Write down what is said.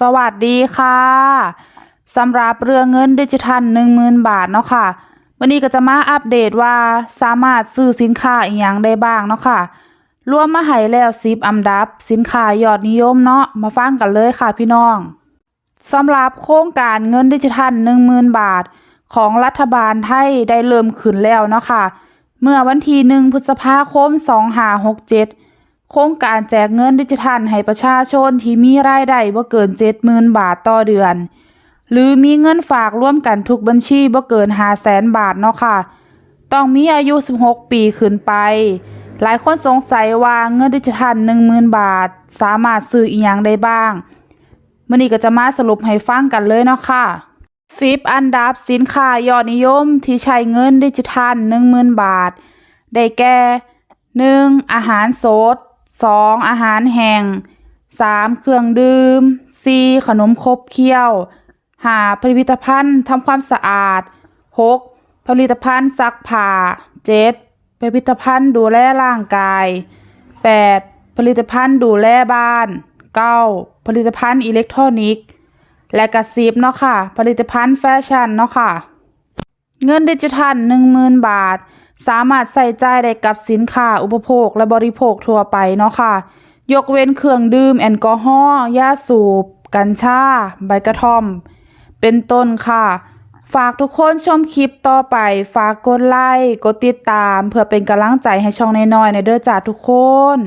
สวัสดีค่ะสำหรับเรื่องเงินดิจิทัล10,000บาทเนาะค่ะ วันนี้ก็จะมาอัปเดตว่าสามารถซื้อสินค้าอีหยังได้บ้างเนาะค่ะ รวมมาให้แล้ว10อันดับ สินค้ายอดนิยมเนาะมาฟังกันเลยค่ะพี่น้องสำหรับโครงการเงินดิจิทัล10,000บาท ของรัฐบาลไทยได้เริ่มขึ้นแล้วเนาะค่ะ เมื่อวันที่1พฤษภาคม2567 โครงการแจกเงินดิจิทัลให้ประชาชนที่มีรายได้บ่เกิน70,000บาทต่อเดือน หรือมีเงินฝากร่วมกันทุกบัญชีบ่เกิน500,000บาทเนาะค่ะ ต้องมีอายุ 16 ปีขึ้นไป หลายคนสงสัยว่าเงินดิจิทัล10,000บาท สามารถซื้ออีหยังได้บ้างมื้อนี้ก็จะมาสรุปให้ฟังกันเลยเนาะค่ะ10อันดับสินค้ายอดนิยมที่ใช้เงินดิจิทัล10,000บาท ได้แก่ 1. อาหารสด 2. อาหารแห้ง 3. เครื่องดื่ม 4. ขนมขบเคี้ยว 5. ผลิตภัณฑ์ทำความสะอาด 6. ผลิตภัณฑ์ซักผ้า 7. ผลิตภัณฑ์ดูแลร่างกาย 8. ผลิตภัณฑ์ดูแลบ้าน 9. ผลิตภัณฑ์อิเล็กทรอนิกส์ และกระซิบเนาะค่ะ ผลิตภัณฑ์แฟชั่นเนาะค่ะ เงินดิจิทัล10,000บาท สามารถใส่จ่ายได้กับสินค้าอุปโภคและบริโภคทั่วไปเนาะค่ะ ยกเว้นเครื่องดื่มแอลกอฮอล์ยาสูบ กัญชา ใบกระท่อม เป็นต้นค่ะ ฝากทุกคนชมคลิปต่อไป ฝากกดไลค์ กดติดตาม เพื่อเป็นกำลังใจให้ช่องน้อยๆในเด้อจ้าทุกคน